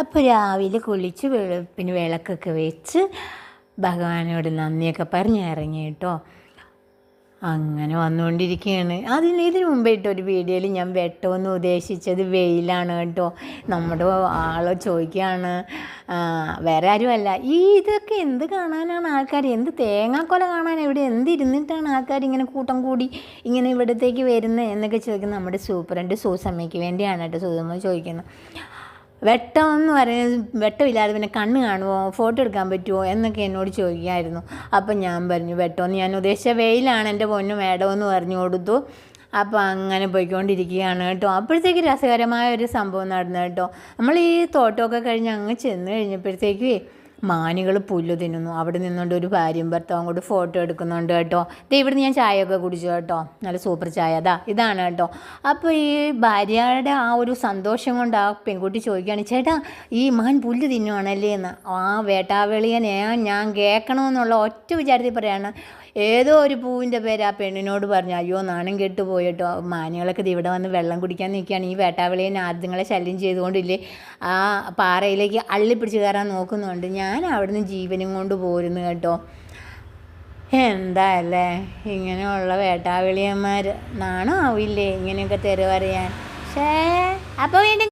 അപ്പോൾ രാവിലെ കുളിച്ച് വെളുപ്പിന് വിളക്കൊക്കെ വെച്ച് ഭഗവാനോട് നന്ദിയൊക്കെ പറഞ്ഞ് ഇറങ്ങി കേട്ടോ. അങ്ങനെ വന്നുകൊണ്ടിരിക്കുകയാണ്. അതിന് ഇതിന് മുമ്പേ ഇട്ട ഒരു വീഡിയോയിൽ ഞാൻ വെട്ടമെന്ന് ഉദ്ദേശിച്ചത് വെയിലാണ് കേട്ടോ. നമ്മുടെ ആളെ ചോദിക്കുകയാണ് വേറെ ആരുമല്ല. ഈ ഇതൊക്കെ എന്ത് കാണാനാണ് ആൾക്കാർ? എന്ത് തേങ്ങാക്കൊല കാണാൻ ഇവിടെ? എന്ത് ഇരുന്നിട്ടാണ് ആൾക്കാർ ഇങ്ങനെ കൂട്ടം കൂടി ഇങ്ങനെ ഇവിടത്തേക്ക് വരുന്നത് എന്നൊക്കെ ചോദിക്കുന്നത് നമ്മുടെ സൂപ്പറണ്ട് സൂസമ്മയ്ക്ക് വേണ്ടിയാണ് കേട്ടോ. സൂസമ്മ ചോദിക്കുന്നത്. വെട്ടം എന്ന് പറയുന്നത് വെട്ടമില്ലാതെ പിന്നെ കണ്ണ് കാണുമോ? ഫോട്ടോ എടുക്കാൻ പറ്റുമോ? എന്നൊക്കെ എന്നോട് ചോദിക്കുമായിരുന്നു അപ്പം ഞാൻ പറഞ്ഞു വെട്ടമെന്ന് ഞാൻ ഉദ്ദേശിച്ച വെയിലാണ് എന്റെ പൊന്നു മേഡം എന്ന് പറഞ്ഞു കൊടുത്തു. അപ്പോൾ അങ്ങനെ പോയിക്കൊണ്ടിരിക്കുകയാണ് കേട്ടോ. അപ്പോഴത്തേക്ക് രസകരമായ ഒരു സംഭവം നടന്നു കേട്ടോ. നമ്മൾ ഈ തോട്ടമൊക്കെ കഴിഞ്ഞ് അങ്ങ് ചെന്ന് കഴിഞ്ഞപ്പോഴത്തേക്ക് മാനുകൾ പുല്ല് തിന്നുന്നു. അവിടെ നിന്നുകൊണ്ട് ഒരു ഭാര്യയും ഭർത്താവും കൂടി ഫോട്ടോ എടുക്കുന്നുണ്ട് കേട്ടോ. ദേ ഇവിടുന്ന് ഞാൻ ചായയൊക്കെ കുടിച്ചു കേട്ടോ. നല്ല സൂപ്പർ ചായ. അതാ ഇതാണ് കേട്ടോ. അപ്പോൾ ഈ ഭാര്യയുടെ ആ ഒരു സന്തോഷം കൊണ്ട് ആ പെൺകുട്ടി ചോദിക്കുകയാണ് ചേട്ടാ ഈ മാൻ പുല്ല് തിന്നുവാണല്ലേ എന്ന് ആ വേട്ടാവെളിയനെ ഞാൻ കേൾക്കണമെന്നുള്ള ഒറ്റ വിചാരത്തിൽ പറയാണ്. ഏതോ ഒരു പൂവിന്റെ പേര് ആ പെണ്ണിനോട് പറഞ്ഞു അയ്യോ നാണം കെട്ട് പോയിട്ടോ. മാനുകളൊക്കെ ഇവിടെ വന്ന് വെള്ളം കുടിക്കാൻ നിൽക്കുകയാണ്. ഈ വേട്ടാവിളിയെ ആദ്യങ്ങളെ ശല്യം ചെയ്തുകൊണ്ടില്ലേ? ആ പാറയിലേക്ക് അള്ളിപ്പിടിച്ച് കയറാൻ നോക്കുന്നുണ്ട്. ഞാൻ അവിടുന്ന് ജീവനും കൊണ്ട് പോരുന്നു കേട്ടോ. എന്താ അല്ലേ? ഇങ്ങനെയുള്ള വേട്ടാവിളിയന്മാർ നാണോ ആവില്ലേ ഇങ്ങനെയൊക്കെ തെരുവറിയാൻ ഷേ അപ്പോൾ വീണ്ടും